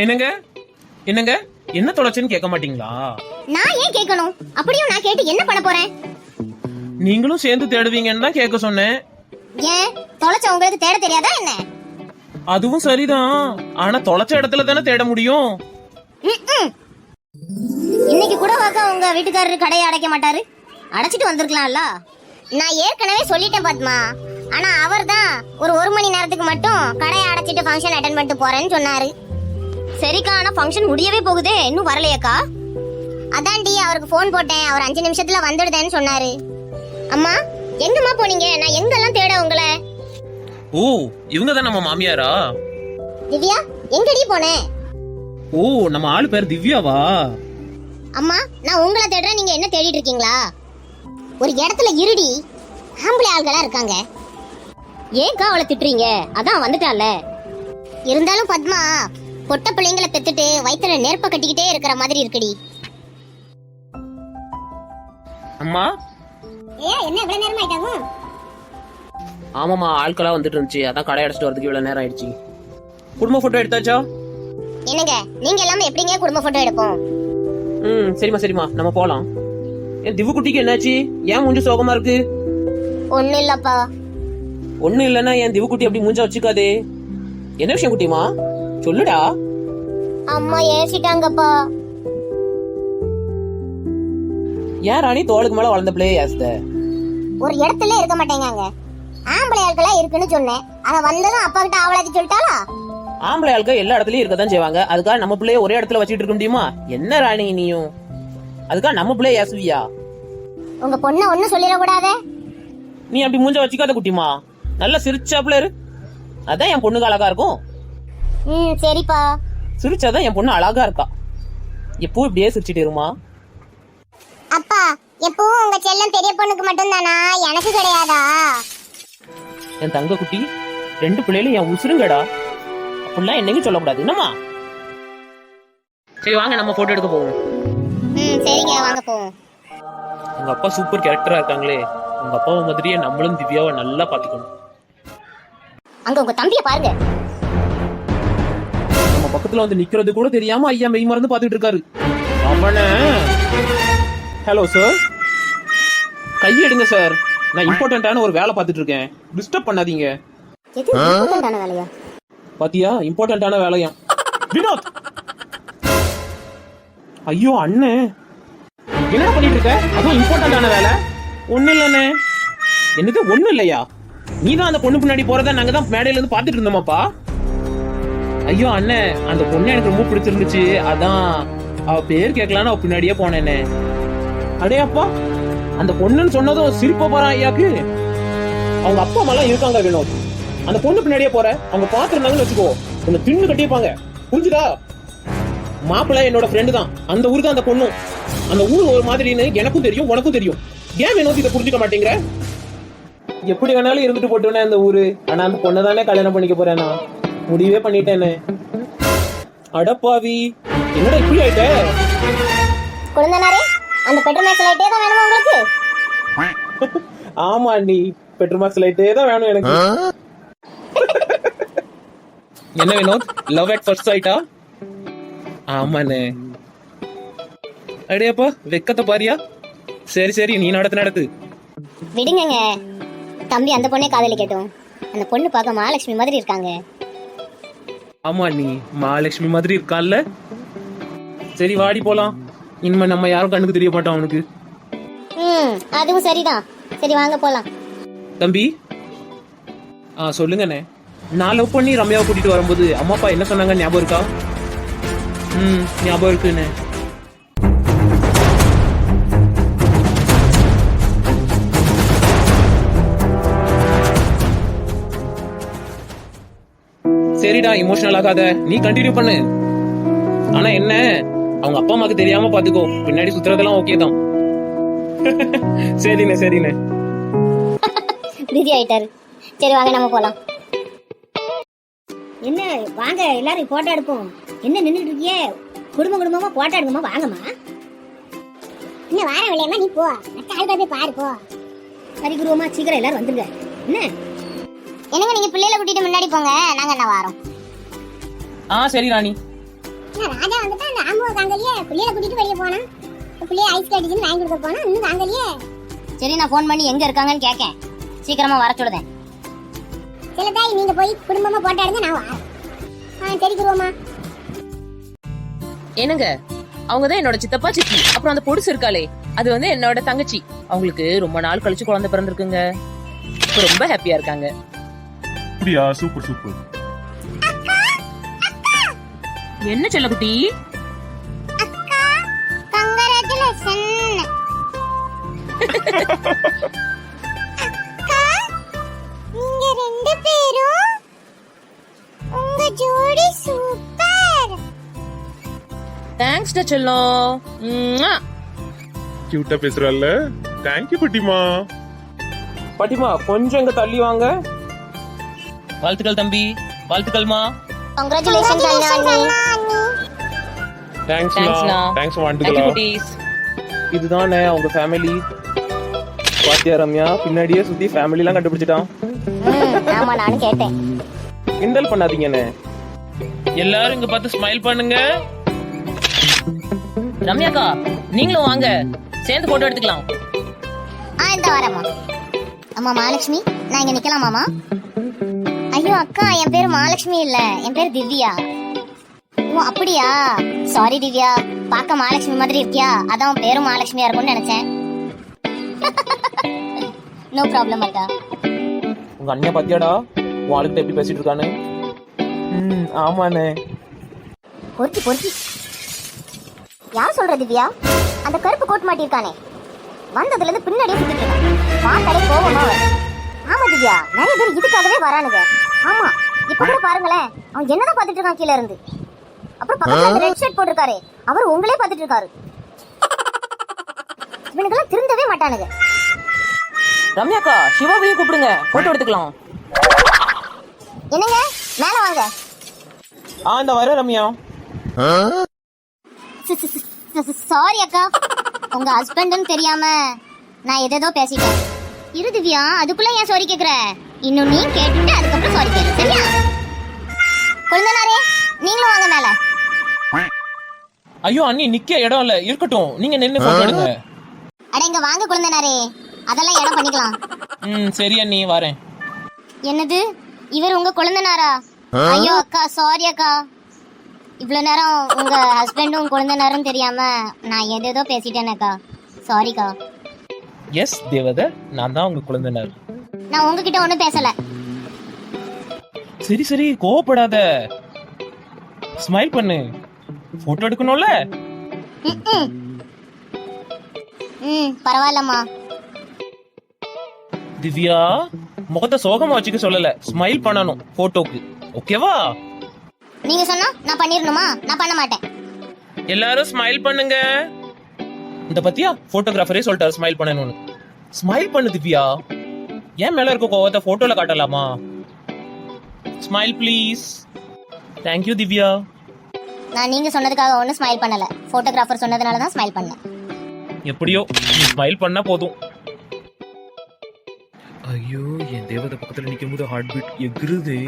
என்னங்க? என்னங்க? என்ன தொலைச்சுன்னு கேட்க மாட்டீங்களா? நான் ஏன் கேட்கணும்? அப்படியும் நான் கேட்டு என்ன பண்ண போறேன்? நீங்களும் சேர்ந்து தேடுவீங்கன்னு தான் கேட்க சொன்னேன். ஏன்? தொலைச்ச உங்களுக்கு தேட தெரியாதா என்ன? அதுவும் சரிதான். ஆனா தொலைச்ச இடத்துல தானே தேட முடியும். இன்னைக்கு கூட வாக்கா உங்க வீட்டுக்காரரு கடையை அடைக்க மாட்டாரு? அடைச்சிட்டு வந்திருக்கலாம்ல? நான் ஏற்கனவே சொல்லிட்டேன் பத்மா. ஆனா அவர் தான் ஒரு ஒரு மணி நேரத்துக்கு மட்டும் கடையை அடைச்சிட்டு ஃபங்க்ஷன் அட்டன் பண்ணிட்டு போறேன்னு சொன்னாரு. சரிக்கா ஆனா ஃபங்க்ஷன் முடியவே போகுதே. இன்னும் வரலையாக்கா? அதான்டி அவருக்கு ஃபோன் போட்டேன். அவர் அஞ்சு நிமிஷத்துல வந்துடுதேன்னு சொன்னாரு. அம்மா எங்கம்மா போனீங்க? நான் எங்கெல்லாம் தேட உங்களை? ஓ இவங்க தான் நம்ம மாமியாரா? திவ்யா எங்கடி போனேன் ஓ நம்ம ஆளு பேர் திவ்யாவா? அம்மா நான் உங்களை தேடுறேன். நீங்க என்ன தேடிட்டு இருக்கீங்களா? ஒரு இடத்துல இருடி. ஆம்பளை ஆள்களா இருக்காங்க. ஏன்க்கா அவளை திட்டுறீங்க? அதான் வந்துட்டால இருந்தாலும் பத்மா பொட்ட பிள்ளைங்களை பெத்துட்டு வயித்துல நெருப்ப கட்டிக்கிட்டே இருக்கிற மாதிரி இருக்குடி. அம்மா? ஏ என்ன இவ்வளவு நேரம் ஆயிட்டாங்க ஆமாமா ஆட்களா வந்துட்டு இருந்துச்சு. அதான் கடை அடைச்சிட்டு வரதுக்கு இவ்வளவு நேரம் ஆயிடுச்சு. குடும்ப போட்டோ எடுத்தாச்சா? என்னங்க நீங்க எல்லாமே எப்படிங்க குடும்ப போட்டோ எடுப்போம்? ம் சரிம்மா சரிம்மா. நம்ம போலாம். ஏன் திவு குட்டிக்கு என்னாச்சு? ஏன் மூஞ்சி சோகமா இருக்கு? ஒண்ணும் இல்லப்பா. ஒண்ணும் இல்லைன்னா என் திவு குட்டி அப்படி மூஞ்ச வச்சுக்காதே? என்ன விஷயம் குட்டிமா சொல்லுடா. அம்மா ஏசிட்டாங்கப்பா. ஏன் ராணி? தோளுக்கு மேல வளர்ந்த பிள்ளையே ஏசுத ஒரு இடத்துல இருக்க மாட்டேங்காங்க. ஆம்பளை ஆட்களா இருக்குன்னு சொன்னேன். அவ வந்ததும் அப்பா கிட்ட அவளாச்சு சொல்லிட்டாளா? ஆம்பளை ஆளுக்க எல்லா இடத்துலயும் இருக்கதான் செய்வாங்க. அதுக்காக நம்ம பிள்ளைய ஒரே இடத்துல வச்சுட்டு இருக்க முடியுமா? என்ன ராணி நீயும்? அதுக்காக நம்ம பிள்ளைய ஏசுவியா? உங்க பொண்ண ஒண்ணும் சொல்லிடக்கூடாதே. நீ அப்படி மூஞ்ச வச்சுக்காத குட்டிமா? நல்லா சிரிச்சாப்புல இரு. அதான் என் பொண்ணுக்கு அழகா இருக்கும். ம் சரிப்பா. சிரிச்சாதான் என் பொண்ணு அழகா இருக்கா. எப்பவும் இப்படியே சிரிச்சிட்டு இருமா. அப்பா எப்பவும் உங்க செல்லம் பெரிய பொண்ணுக்கு மட்டும் தானா எனக்கு கிடையாதா? என் தங்க குட்டி ரெண்டு பிள்ளைகளும் என் உசுருங்கடா. அப்படிலாம் என்னைக்கும் சொல்லக்கூடாது. என்னம்மா? சரி வாங்க நம்ம போட்டோ எடுக்க போவோம். ம் சரிங்க வாங்க போவோம். உங்க அப்பா சூப்பர் கேரக்டரா இருக்காங்களே. உங்க அப்பாவை மாதிரியே நம்மளும் திவ்யாவை நல்லா பாத்துக்கணும் அங்க உங்க தம்பிய பாருங்க. நம்ம பக்கத்துல வந்து நிக்கிறது கூட தெரியாம ஐயா மெய் மறந்து பாத்துட்டு இருக்காரு. அவன. ஹலோ சார் கை எடுங்க சார் நான் இம்பார்ட்டன்டான ஒரு வேலை பார்த்துட்டு இருக்கேன். டிஸ்டர்ப் பண்ணாதீங்க. பாத்தியா? இம்பார்ட்டன்டான வேலையா? வினோத்! ஐயோ அண்ணே. என்ன பண்ணிட்டு இருக்க? அதுவும் இம்பார்ட்டன்டான வேலை? ஒண்ணு இல்லண்ணே. என்னது ஒண்ணு இல்லையா? நீ தான் அந்த பொண்ணு பின்னாடி போறத நாங்க தான் மேடையில இருந்து பாத்துட்டு இருந்தோமாப்பா? ஐயோ அண்ணே அந்த பொண்ணு எனக்கு ரொம்ப பிடிச்சிருந்துச்சு. அதான் அவ பேர் கேட்கலான்னு அவ பின்னாடியே போனேனே. அடே அப்பா அந்த பொண்ணுன்னு சொன்னதும் சிரிப்ப போறான் ஐயாக்கு. அவங்க அப்பா அம்மா இருக்காங்க வினோத். அந்த பொண்ணு பின்னாடியே போற அவங்க பாத்துருந்தாங்கன்னு வச்சுக்கோ. உன்னை தின்னு கட்டியிருப்பாங்க. புரிஞ்சுதா? மாப்பிள்ளை என்னோட ஃப்ரெண்டு தான். அந்த ஊருக்கு அந்த பொண்ணும் அந்த ஊர் ஒரு மாதிரின்னு எனக்கும் தெரியும் உனக்கும் தெரியும். ஏன் வினோத் இதை புரிஞ்சுக்க மாட்டேங்கிற? எப்படி வேணாலும் இருந்துட்டு போட்டுனே அந்த ஊரு. ஆனா அந்த பொண்ணை தானே கல்யாணம் பண்ணிக்க போறேன்? நான் முடிவே பண்ணிட்டேனே. அடப்பாவி என்னடா இப்படி ஆயிட்ட? குழந்தனாரே அந்த பெட்ரோல் மேக்ஸ் லைட்டே தான் வேணுமா உங்களுக்கு? ஆமா அண்ணி பெட்ரோமாக்ஸ் லைட்டே தான் வேணும் எனக்கு. என்ன வினோத் லவ் அட் ஃபர்ஸ்ட் சைட்டா ஆமாண்ணே. அடேப்பா வெக்கத்தை பாரியா? சரி சரி நீ நடத்து நடத்து. விடுங்கங்க. தம்பி அந்த பொண்ணே காதலி கேட்டோம் அந்த பொண்ணு பார்க்க மகாலட்சுமி மாதிரி இருக்காங்க. ஆமா நீ மகாலட்சுமி மாதிரி இருக்கால்ல சரி வாடி போலாம். இனிமே நம்ம யாரும் கண்ணுக்கு தெரிய மாட்டோம் அவனுக்கு. ம் அதுவும் சரிதான். சரி வாங்க போலாம். தம்பி ஆ சொல்லுங்கண்ணே. நான் லவ் பண்ணி ரம்யாவை கூட்டிட்டு வரும்போது அம்மா அப்பா என்ன சொன்னாங்க ஞாபகம் இருக்கா? ம் ஞாபகம் இருக்குண்ணே. சரிடா இமோஷனல் ஆகாத. நீ கண்டினியூ பண்ணு. ஆனா என்ன? அவங்க அப்பா அம்மாக்கு தெரியாம பாத்துக்கோ. பின்னாடி சுத்துறதெல்லாம் ஓகே தான். சரிண்ணே சரிண்ணே. பிஸி ஆயிட்டாரு. சரி வாங்க நம்ம போலாம். என்ன வாங்க எல்லாரும் போட்டோ எடுப்போம். என்ன நின்றுட்டு இருக்கியே? குடும்ப குடும்பமா போட்டோ எடுக்குமா வாங்கம்மா. இன்னும் வாரம் இல்லையம்மா நீ போ. மற்ற ஆள் போய் பாரு போ. சரி பரிகுருவமா சீக்கிரம் எல்லாரும் வந்துருங்க. என்ன? என்னங்க நீங்க பிள்ளைல கூட்டிட்டு முன்னாடி போங்க? நாங்க என்ன வாரோம்? ஆ சரி ராணி. நான் ராஜா வந்துட்டு அந்த ஆம்புவ காங்கலியே புள்ளைய கூட்டிட்டு வெளிய போனா? புள்ளைய ஐஸ் கட்டிச்சுன்னு வாங்கி கொடுக்க போனா இன்னும் காங்கலியே? சரி நான் ஃபோன் பண்ணி எங்க இருக்காங்கன்னு கேட்கேன் சீக்கிரமா வர சொல்லுதேன். சில தாய் நீங்க போய் குடும்பமா போட்டோ எடுங்க நான் வரேன். ஆ சரி குருவம்மா. என்னங்க? அவங்க தான் என்னோட சித்தப்பா சித்தி. அப்புறம் அந்த பொடுசு இருக்காளே. அது வந்து என்னோட தங்கச்சி. அவங்களுக்கு ரொம்ப நாள் கழிச்சு குழந்தை பிறந்திருக்குங்க. இப்ப ரொம்ப ஹாப்பியா இருக்காங்க. அப்படியா? Super super. என்ன செல்லக்குட்டி? அக்கா கங்கராச்சுலேஷன் அக்கா நீங்க ரெண்டு பேரும் உங்க ஜோடி சூப்பர் தேங்க்ஸ் டா செல்லம். கியூட்டா பேசுறல்ல தேங்க்யூ பட்டிமா. பாட்டிமா கொஞ்சம் இங்க தள்ளி வாங்க. வாழ்த்துக்கள் தம்பி. வாழ்த்துக்கள்மா கங்கராச்சுலேஷன் அண்ணா தேங்க்ஸ் தேங்க்ஸ்ண்ணா தேங்க்ஸ் தேங்க்யூ வாண்டுக்கலாம் குட்டீஸ். இதுதானே அவங்க ஃபேமிலி பாத்தியா ரம்யா? பின்னாடியே சுத்தி ஃபேமிலி எல்லாம் கண்டுபிடிச்சிட்டான் ஆமா நானும் கேட்டேன். கிண்டல் பண்ணாதீங்கண்ணே எல்லாரும் இங்க பார்த்து ஸ்மைல் பண்ணுங்க. ரம்யாக்கா நீங்களும் வாங்க. சேர்ந்து போட்டோ எடுத்துக்கலாம். ஆ இந்த வரேம்மா. அம்மா மகாலட்சுமி நான் இங்க நிக்கலாமாமா ஐயோ அக்கா என் பேர் மகாலட்சுமி இல்ல. என் பேர் திவ்யா. ஓ அப்படியா? சாரி திவ்யா. பார்க்க மகாலட்சுமி மாதிரி இருக்கியா? அதான் உன் பேரும் மகாலட்சுமியா இருக்கும்னு நினைச்சேன். நோ ப்ராப்ளம் அக்கா. உங்க அண்ணன் பாத்தியாடா? உன் ஆளுகிட்ட எப்படி பேசிட்டு இருக்கானு ம் ஆமாண்ணே. பொறுக்கி பொறுக்கி. யார் சொல்ற திவ்யா? அந்த கருப்பு கோட் மாட்டிருக்கானே வந்ததுல இருந்து பின்னாடியே சுத்திட்டு இருக்கான் பார்த்தாலே கோவமா வருது ஆமா திவ்யா நிறைய பேர் இதுக்காகவே வரானுங்க. ஆமா இப்ப கூட பாருங்களேன் அவன் என்னதான் பாத்துட்டு இருக்கான் கீழ இருந்து. அப்புறம் பக்கத்துல ரெட் ஷர்ட் போட்டிருக்காரு அவர் உங்களே பாத்துட்டு இருக்காரு. இவனுக்கெல்லாம் திருந்தவே மாட்டானுங்க. ரம்யாக்கா சிவாவையும் கூப்பிடுங்க போட்டோ எடுத்துக்கலாம். என்னங்க? மேல வாங்க. ஆ இந்த வர ரம்யா. சாரி அக்கா. உங்க ஹஸ்பண்ட்னு தெரியாம நான் எதேதோ பேசிட்டேன். இரு திவ்யா அதுக்குள்ள ஏன் சாரி கேக்குற? இன்னும் நீ கேட்டுட்டு அதுக்கப்புறம் சாரி கேளு சரியா? குழந்தனாரே நீங்களும் வாங்க மேல. ஐயோ அண்ணி நிக்க இடம் இல்ல. இருக்கட்டும். நீங்க நின்னு போட்டோ எடுங்க. அட இங்க வாங்க குழந்தனாரே. அதெல்லாம் இடம் பண்ணிக்கலாம். ம் சரி அண்ணி வரேன். என்னது? இவர் உங்க குழந்தனாரா? ஐயோ அக்கா சாரி அக்கா. இவ்வளவு நேரம் உங்க ஹஸ்பண்டும் குழந்தனாரும் தெரியாம நான் எதேதோ பேசிட்டேனேக்கா சாரிக்கா எஸ் தேவத நான் தான் உங்க குழந்தைனர். நான் உங்ககிட்ட ஒண்ணும் பேசல. சரி சரி கோவப்படாத. ஸ்மைல் பண்ணு. போட்டோ எடுக்கணும்ல. ம் பரவாயில்லம்மா. திவ்யா முகத்தை சோகமா வச்சுக்க சொல்லல. ஸ்மைல் பண்ணணும் போட்டோக்கு ஓகேவா நீங்க சொன்னா நான் பண்ணிரணுமா? நான் பண்ண மாட்டேன். எல்லாரும் ஸ்மைல் பண்ணுங்க. இந்த பத்தியா போட்டோகிராஃபரே சொல்லிட்டாரு ஸ்மைல் பண்ணணும்னு ஸ்மைல் பண்ணு திவ்யா. ஏன் மேல இருக்க கோவத்தை போட்டோல காட்டலாமா? Smile please thank you Divya. நான் நீங்க சொன்னதுக்காக ஒன்றும் ஸ்மைல் பண்ணல. போட்டோகிராஃபர் சொன்னதுனால தான் ஸ்மைல் பண்ணேன். எப்படியோ நீ ஸ்மைல் பண்ணா போதும். ஐயோ என் தேவதை பக்கத்துல நிக்கும் போது ஹார்ட் பீட் எகுருதே.